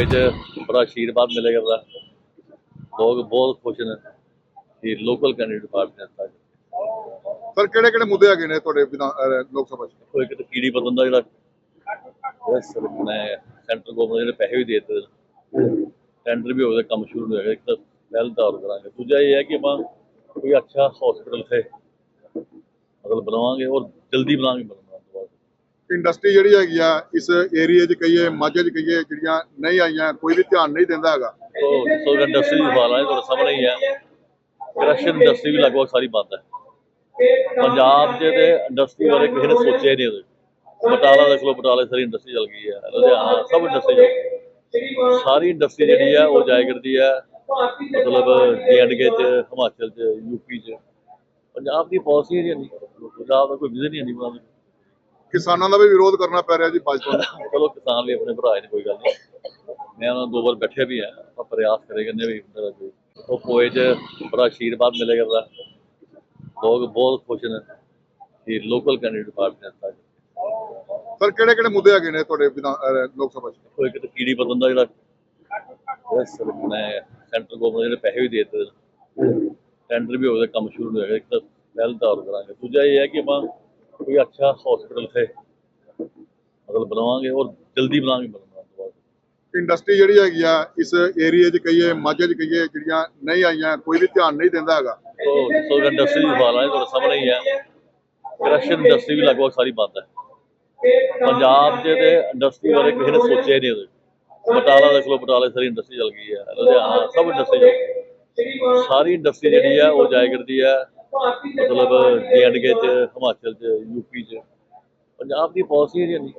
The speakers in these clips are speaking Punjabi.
'ਚ ਬੜਾ ਆਸ਼ੀਰਵਾਦ ਮਿਲਿਆ ਕਰਦਾ ਲੋਕ ਬਹੁਤ ਖੁਸ਼ ਨੇ ਕਿ ਲੋਕਲ ਕੈਂਡੀਡੇਟ ਪਾਰਟੀ ਨੇ ਤੱਕ ਸਰ ਕਿਹੜੇ ਕਿਹੜੇ ਮੁੱਦੇ ਹੈਗੇ ਨੇ ਤੁਹਾਡੇ ਵਿਧਾਨ ਅਹ ਲੋਕ ਸਭਾ 'ਚ? ਕੋਈ ਕਿਤੇ ਕੀੜੀ ਬਦਲਣ ਦਾ ਜਿਹੜਾ। ਯਸ ਮੈਂ ਸੈਂਟਰ ਗਵਰਨਮੈਂਟ ਜਿਹੜੇ ਪੈਸੇ ਵੀ ਦੇ ਦਿੱਤੇ ਨੇ। ਟੈਂਡਰ ਵੀ ਹੋ ਗਿਆ ਕੰਮ ਸ਼ੁਰੂ ਹੋ ਗਿਆ ਇੱਕ ਤਾਂ ਪਹਿਲ ਦੌਰ ਕਰਾਂਗੇ। ਦੂਜਾ ਇਹ ਹੈ ਕਿ ਆਪਾਂ ਕੋਈ ਅੱਛਾ ਹਸਪੀਟਲ ਸੇ ਮਤਲਬ ਬਣਾਵਾਂਗੇ ਔਰ ਜਲਦੀ ਬਣਾਵਾਂਗੇ। ਤੋਂ ਇੰਡਸਟਰੀ ਜਿਹੜੀ ਹੈਗੀ ਆ, ਇਸ ਏਰੀਏ 'ਚ ਕਹੀਏ, ਮਾਝੇ 'ਚ ਕਹੀਏ, ਜਿਹੜੀਆਂ ਨਹੀਂ ਆਈਆਂ, ਕੋਈ ਵੀ ਧਿਆਨ ਨਹੀਂ ਦਿੰਦਾ ਹੈਗਾ। ਸੋ ਸੋ ਇੰਡਸਟਰੀ ਦੀ ਸਵਾਲ ਹੈ ਤੁਹਾਡੇ ਸਾਹਮਣੇ ਹੀ ਹੈ ਕ੍ਰਸ਼ਨ ਇੰਡਸਟਰੀ ਵੀ ਲਗਭਗ ਸਾਰੀ ਬੰਦ ਹੈ। ਪੰਜਾਬ 'ਚ ਤੇ ਇੰਡਸਟਰੀ ਬਾਰੇ ਕਿਸੇ ਨੇ ਸੋਚਿਆ ਹੀ ਨਹੀਂ ਉਹਦੇ ਬਟਾਲਾ ਦੇਖ ਲਓ, ਬਟਾਲੇ ਸਾਰੀ ਇੰਡਸਟਰੀ ਚੱਲ ਗਈ ਹੈ। ਲੁਧਿਆਣਾ, ਸਭ ਇੰਡਸਟਰੀ ਚੱਲ ਗਈ ਸਾਰੀ ਇੰਡਸਟਰੀ ਜਿਹੜੀ ਹੈ ਉਹ ਜਾਇਆ ਕਰਦੀ ਹੈ। ਮਤਲਬ ਕੇ 'ਚ ਹਿਮਾਚਲ 'ਚ ਯੂਪੀ 'ਚ। ਪੰਜਾਬ ਦੀ ਪਾਲਿਸੀ ਹੈ ਨਹੀਂ ਪੰਜਾਬ ਦਾ ਕੋਈ ਵਿਜ਼ਨ ਹੀ ਨਹੀਂ ਬਣਾਉਂਦੇ ਕਿਸਾਨਾਂ ਦਾ ਵੀ ਵਿਰੋਧ ਕਰਨਾ ਪੈ ਰਿਹਾ ਜੀ ਭਾਜਪਾ ਨੂੰ। ਚਲੋ ਕਿਸਾਨ ਵੀ ਆਪਣੇ ਭਰਾ ਨੇ ਕੋਈ ਗੱਲ ਨਹੀਂ। ਮੈਂ ਉਹਨਾਂ ਨੂੰ ਦੋ ਵਾਰ ਬੈਠੇ ਵੀ ਆ ਆਪਾਂ ਪ੍ਰਯਾਸ ਕਰੇ ਕਹਿੰਦੇ ਵੀ ਹੁੰਦਾ ਕੋਈ ਉਹ ਪੋਏ 'ਚ ਬੜਾ ਆਸ਼ੀਰਵਾਦ ਮਿਲੇ ਕਰਦਾ। ਲੋਕ ਬਹੁਤ ਖੁਸ਼ ਨੇ ਕਿ ਲੋਕਲ ਕੈਂਡੀਡੇਟ ਪਾਰਟੀ ਨੇ ਸਰ ਕਿਹੜੇ ਕਿਹੜੇ ਮੁੱਦੇ ਹੈਗੇ ਨੇ ਤੁਹਾਡੇ ਲੋਕ ਸਭਾ 'ਚ? ਕੋਈ ਕਿਤੇ ਕੀੜੀ ਬਦਲਣ ਦਾ ਜਿਹੜਾ ਯਸ ਮੈਂ ਸੈਂਟਰ ਗਵਰਨਮੈਂਟ ਜਿਹੜੇ ਪੈਸੇ ਵੀ ਦੇ ਦਿੱਤੇ ਨੇ। ਟੈਂਡਰ ਵੀ ਹੋ ਗਿਆ ਕੰਮ ਸ਼ੁਰੂ ਹੋ ਗਿਆ ਇੱਕ ਤਾਂ ਪਹਿਲ ਦੌਰ ਕਰਾਂਗੇ। ਦੂਜਾ ਇਹ ਹੈ ਕਿ ਆਪਾਂ ਕੋਈ ਅੱਛਾ ਹਸਪੀਟਲ ਸੇ ਮਤਲਬ ਬਣਾਵਾਂਗੇ ਔਰ ਜਲਦੀ ਬਣਾਵਾਂਗੇ ਇੰਡਸਟਰੀ ਜਿਹੜੀ ਹੈਗੀ ਆ ਇਸ ਏਰੀਏ 'ਚ ਕਹੀਏ ਮਾਝੇ 'ਚ ਕਹੀਏ ਜਿਹੜੀਆਂ ਨਹੀਂ ਆਈਆਂ ਕੋਈ ਵੀ ਧਿਆਨ ਨਹੀਂ ਦਿੰਦਾ ਹੈਗਾ। ਸੋ ਸੋ ਇੰਡਸਟਰੀ ਦੀ ਸਵਾਲ ਹੈ ਤੁਹਾਡੇ ਸਾਹਮਣੇ ਹੀ ਹੈ। ਕ੍ਰਸ਼ਨ ਇੰਡਸਟਰੀ ਵੀ ਲਗਭਗ ਸਾਰੀ ਬੰਦ ਹੈ। ਪੰਜਾਬ 'ਚ ਤੇ ਇੰਡਸਟਰੀ ਬਾਰੇ ਕਿਸੇ ਨੇ ਸੋਚਿਆ ਨਹੀਂ ਉਹਦੇ ਬਟਾਲਾ ਦੇਖ ਲਓ ਬਟਾਲੇ ਸਾਰੀ ਇੰਡਸਟਰੀ ਚੱਲ ਗਈ ਹੈ ਲੁਧਿਆਣਾ ਸਭ ਇੰਡਸਟਰੀ ਸਾਰੀ ਇੰਡਸਟਰੀ ਜਿਹੜੀ ਹੈ ਉਹ ਜਾਇਆ ਕਰਦੀ ਹੈ। ਮਤਲਬ ਕੇ 'ਚ ਹਿਮਾਚਲ 'ਚ ਯੂਪੀ 'ਚ। ਪੰਜਾਬ ਦੀ ਪਾਲਿਸੀ ਹੈ ਨਹੀਂ।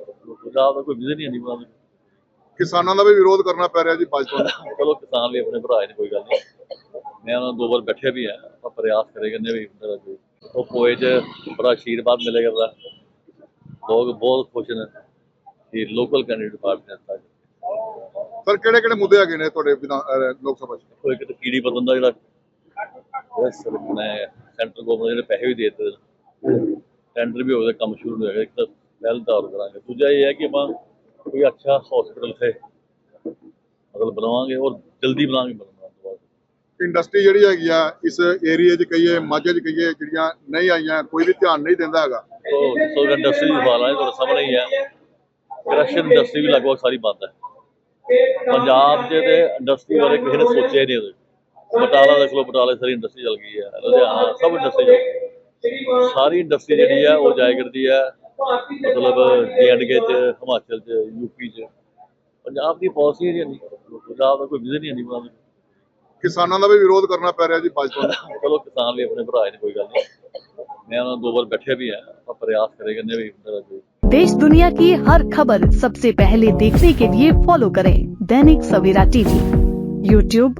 ਪੰਜਾਬ ਦਾ ਕੋਈ ਵਿਜ਼ਨ ਹੀ ਨਹੀਂ ਬਣਾਉਂਦੇ ਕਿਸਾਨਾਂ ਦਾ ਵੀ ਵਿਰੋਧ ਕਰਨਾ ਪੈ ਰਿਹਾ ਜੀ ਭਾਜਪਾ ਨੂੰ। ਚਲੋ ਕਿਸਾਨ ਵੀ ਆਪਣੇ ਭਰਾ ਨੇ ਕੋਈ ਗੱਲ ਨਹੀਂ। ਮੈਂ ਉਹਨਾਂ ਨੂੰ ਦੋ ਵਾਰ ਬੈਠੇ ਵੀ ਆ ਆਪਾਂ ਪ੍ਰਯਾਸ ਕਰੇ ਕਹਿੰਦੇ ਵੀ ਹੁੰਦਾ ਕੋਈ ਉਹ ਪੋਏ 'ਚ ਬੜਾ ਆਸ਼ੀਰਵਾਦ ਮਿਲੇ ਕਰਦਾ। ਲੋਕ ਬਹੁਤ ਖੁਸ਼ ਨੇ ਕਿ ਲੋਕਲ ਕੈਂਡੀਡੇਟ ਪਾਰਟੀ ਨੇ ਤੱਕ ਸਰ ਕਿਹੜੇ ਕਿਹੜੇ ਮੁੱਦੇ ਹੈਗੇ ਨੇ ਤੁਹਾਡੇ ਵਿਧਾਨ ਅਹ ਲੋਕ ਸਭਾ 'ਚ? ਕੋਈ ਕਿਤੇ ਕੀੜੀ ਬਦਲਣ ਦਾ ਜਿਹੜਾ ਯਸ ਮੈਂ ਸੈਂਟਰ ਗਵਰਨਮੈਂਟ ਜਿਹੜੇ ਪੈਸੇ ਵੀ ਦੇ ਦਿੱਤੇ ਨੇ। ਟੈਂਡਰ ਵੀ ਹੋ ਗਿਆ ਕੰਮ ਸ਼ੁਰੂ ਹੋ ਗਿਆ ਇੱਕ ਤਾਂ ਪਹਿਲ ਦੌਰ ਕਰਾਂਗੇ। ਦੂਜਾ ਇਹ ਹੈ ਕਿ ਆਪਾਂ ਕੋਈ ਅੱਛਾ ਹਸਪੀਟਲ ਸੇ ਮਤਲਬ ਬਣਾਵਾਂਗੇ ਔਰ ਜਲਦੀ ਬਣਾਵਾਂਗੇ ਬਣਾਉਣਾ ਤੋਂ ਬਾਅਦ। ਇੰਡਸਟਰੀ ਜਿਹੜੀ ਹੈਗੀ ਆ ਇਸ ਏਰੀਏ 'ਚ ਕਹੀਏ ਮਾਝੇ 'ਚ ਕਹੀਏ ਜਿਹੜੀਆਂ ਨਹੀਂ ਆਈਆਂ ਕੋਈ ਵੀ ਧਿਆਨ ਨਹੀਂ ਦਿੰਦਾ ਹੈਗਾ। ਸੋ ਸੋ ਇੰਡਸਟਰੀ ਦੀ ਸਵਾਲ ਹੈ ਤੁਹਾਡੇ ਸਾਹਮਣੇ ਹੀ ਹੈ ਕ੍ਰਸ਼ਨ ਇੰਡਸਟਰੀ ਵੀ ਲਗਭਗ ਸਾਰੀ ਬੰਦ ਹੈ। ਪੰਜਾਬ 'ਚ ਤੇ ਇੰਡਸਟਰੀ ਬਾਰੇ ਕਿਸੇ ਨੇ ਸੋਚਿਆ ਹੀ ਨਹੀਂ ਉਹਦੇ ਬਟਾਲਾ ਦੇਖ ਲਓ ਬਟਾਲੇ ਸਾਰੀ ਇੰਡਸਟਰੀ ਚੱਲ ਗਈ ਹੈ ਲੁਧਿਆਣਾ ਸਭ ਇੰਡਸਟਰੀ ਚੱਲ ਗਈ ਸਾਰੀ ਇੰਡਸਟਰੀ ਜਿਹੜੀ ਹੈ ਉਹ ਜਾਇਆ ਕਰਦੀ ਹੈ ਮਤਲਬ ਕੇ 'ਚ ਹਿਮਾਚਲ 'ਚ ਯੂਪੀ 'ਚ ਪੰਜਾਬ ਦੀ ਪਾਲਿਸੀ ਹੈ ਨਹੀਂ ਪੰਜਾਬ ਦਾ ਕੋਈ ਵਿਜ਼ਨ ਹੀ ਨਹੀਂ ਬਣਾਉਂਦੇ ਕਿਸਾਨਾਂ ਦਾ ਵੀ ਵਿਰੋਧ ਕਰਨਾ ਪੈ ਰਿਹਾ ਜੀ ਭਾਜਪਾ ਨੂੰ ਚਲੋ ਕਿਸਾਨ ਵੀ ਆਪਣੇ ਭਰਾ ਨੇ ਕੋਈ ਗੱਲ ਨਹੀਂ ਮੈਂ ਉਹਨਾਂ ਨੂੰ ਦੋ ਵਾਰ ਬੈਠੇ ਵੀ ਆ ਆਪਾਂ ਪ੍ਰਯਾਸ ਕਰੇ ਕਹਿੰਦੇ ਵੀ ਹੁੰਦਾ ਕੋਈ देश दुनिया की हर खबर सबसे पहले देखने के लिए फॉलो करें दैनिक सवेरा टीवी यूट्यूब